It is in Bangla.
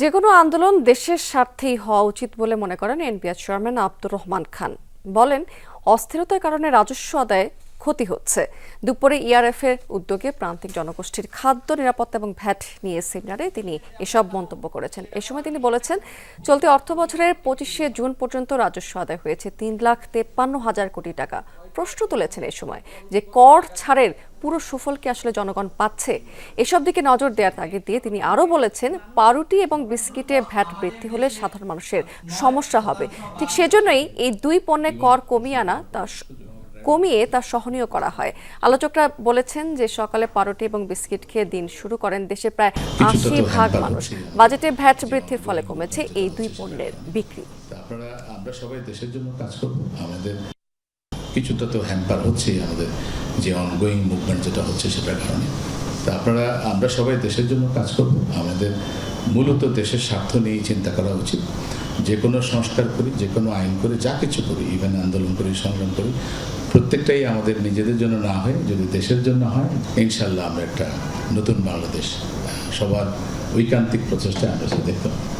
যে কোনো আন্দোলন দেশের স্বার্থেই হওয়া উচিত বলে মনে করেন এনপিআর চেয়ারম্যান আব্দুর রহমান খান। বলেন, অস্থিরতার কারণে রাজস্ব আদায়ে ক্ষতি হচ্ছে। দুপুরে ইআরএফ এর উদ্যোগে প্রান্তিক জনগোষ্ঠীর খাদ্য, নিরাপত্তা এবং ভ্যাট নিয়ে সেমিনারে তিনি এসব মন্তব্য করেছেন। এ সময় তিনি বলেছেন, চলতি অর্থ বছরের পঁচিশে জুন পর্যন্ত রাজস্ব আদায় হয়েছে তিন লাখ তেপ্পান্ন হাজার কোটি টাকা। প্রশ্ন তুলেছেন এ সময় যে কর ছাড়ের পুরো সুফল কি আসলে জনগণ পাচ্ছে। এসব দিকে নজর দেওয়ার তাগিদ দিয়ে তিনি আরও বলেছেন পাউরুটি এবং বিস্কিটে ভ্যাট বৃদ্ধি হলে সাধারণ মানুষের সমস্যা হবে। ঠিক সেজন্যই এই দুই পণ্যে কর কমিয়ে আনা তা কমিয়ে তা সহনীয় করা হয়। আলোচকরা বলেছেন যে সকালে পাউরুটি এবং বিস্কিট খেয়ে দিন শুরু করেন দেশে প্রায় আশি ভাগ মানুষ। বাজেটে ভ্যাট বৃদ্ধির ফলে কমেছে এই দুই পণ্যের বিক্রি। আপনারা আমরা সবাই দেশের জন্য কাজ করব। আমাদের কিছুটা তো হ্যাম্পার হচ্ছে আমাদের যে অনগোয়িং মুভমেন্ট যেটা হচ্ছে সেটার কারণে। তা আপনারা, আমরা সবাই দেশের জন্য কাজ করব। আমাদের মূলত দেশের স্বার্থ নিয়েই চিন্তা করা উচিত। যে কোনো সংস্কার করি যে কোনো আইন করি, যা কিছু করি ইভেন আন্দোলন করি, সংগ্রাম করি, প্রত্যেকটাই আমাদের নিজেদের জন্য না হয়, যদি দেশের জন্য হয় ইনশাল্লাহ আমরা একটা নতুন বাংলাদেশ সবার ঐকান্তিক প্রচেষ্টা আমরা সেটা দেখতে পাবো।